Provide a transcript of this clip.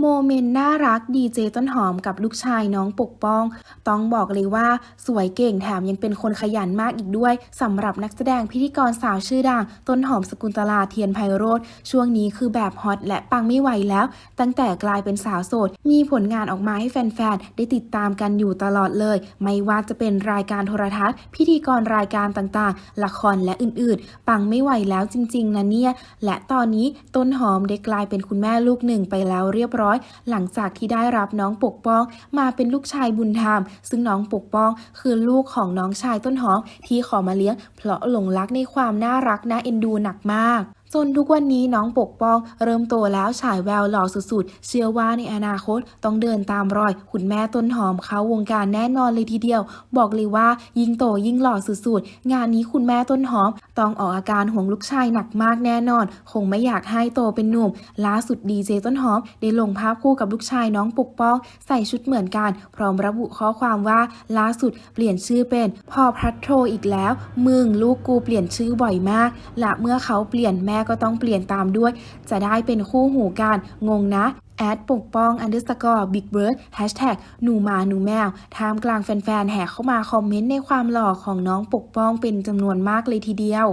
โมเมนต์น่ารักดีเจต้นหอมกับลูกชายน้องปกป้อง ต้องบอกเลยว่าสวยเก่งแถมยังเป็นคนขยันมากอีกด้วยสำหรับนักแสดงพิธีกรสาวชื่อดัง ต้นหอมสกุลตลาเทียนไพโรธช่วงนี้คือแบบฮอตและปังไม่ไหวแล้ว ตั้งแต่กลายเป็นสาวโสด มีผลงานออกมาให้แฟนๆ ได้ติดตามกันอยู่ตลอดเลย ไม่ว่าจะเป็นรายการโทรทัศน์ พิธีกรรายการต่างๆ ละครและอื่นๆ ปังไม่ไหวแล้วจริงๆนะเนี่ยและตอนนี้ต้นหอมได้กลายเป็นคุณแม่ลูกหนึ่งไปแล้วเรียบร้อยหลังจากที่ได้รับน้องปกป้อง มาเป็นลูกชายบุญธรรม ซึ่งน้องปกป้องคือลูกของน้องชายต้นหอมที่ขอมาเลี้ยง เพราะหลงรักในความน่ารักน่าเอ็นดูหนักมาก จนทุกวันนี้น้องปกป้อง เริ่มโตแล้วฉายแววหล่อสุดๆ เชื่อว่าในอนาคตต้องเดินตามรอย คุณแม่ต้นหอมเขาวงการแน่นอนเลยทีเดียว บอกเลยว่ายิ่งโตยิ่งหล่อสุดๆ งานนี้คุณแม่ต้นหอม ต้องออกอาการห่วงลูกชายหนักมากแน่นอน คงไม่อยากให้โตเป็นหนุ่มล่าสุดดีเจต้นหอม ได้ลงภาพคู่กับลูกชายน้องปกป้อง ใส่ชุดเหมือนกัน พร้อมระบุข้อความว่าล่าสุดเปลี่ยนชื่อเป็นพ่อพัตโทอีกแล้วมึงลูกกูเปลี่ยนชื่อบ่อยมาก และเมื่อเขาเปลี่ยนแม่ก็ต้องเปลี่ยนตามด้วย จะได้เป็นคู่หูกันงงนะแอดปกป้อง underscore big bird hashtag หนูมาหนูแมวท่ามกลางแฟนๆ แห่เข้ามาคอมเมนต์ในความหล่อของน้องปกป้องเป็นจำนวนมากเลยทีเดียว